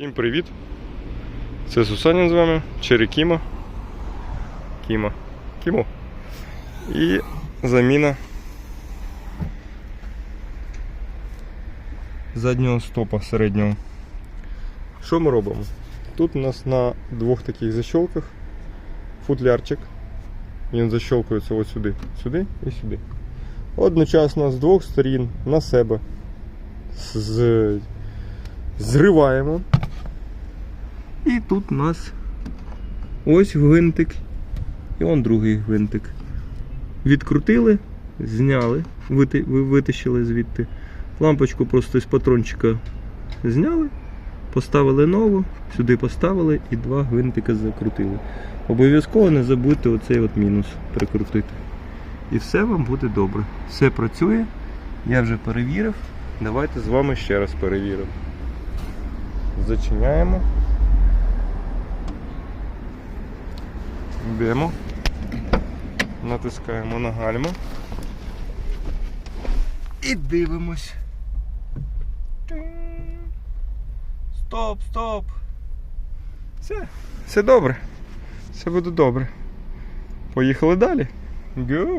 Всім привіт! Це Сусанін з вами, Черекіма. Кіма. Кімо. І заміна заднього стопа середнього. Що ми робимо? Тут у нас на двох таких защолках футлярчик. Він защолкується ось сюди, сюди і сюди. Одночасно з двох сторін на себе з... зриваємо. І тут у нас ось гвинтик. І он другий гвинтик. Відкрутили, зняли, витащили звідти. Лампочку просто з патрончика зняли, поставили нову, сюди поставили і два гвинтика закрутили. Обов'язково не забудьте оцей от мінус прикрутити. І все вам буде добре. Все працює. Я вже перевірив. Давайте з вами ще раз перевіримо. Зачиняємо. Йдемо. Натискаємо на гальму. І дивимось. Стоп, стоп. Все, все добре. Все буде добре. Поїхали далі. Go!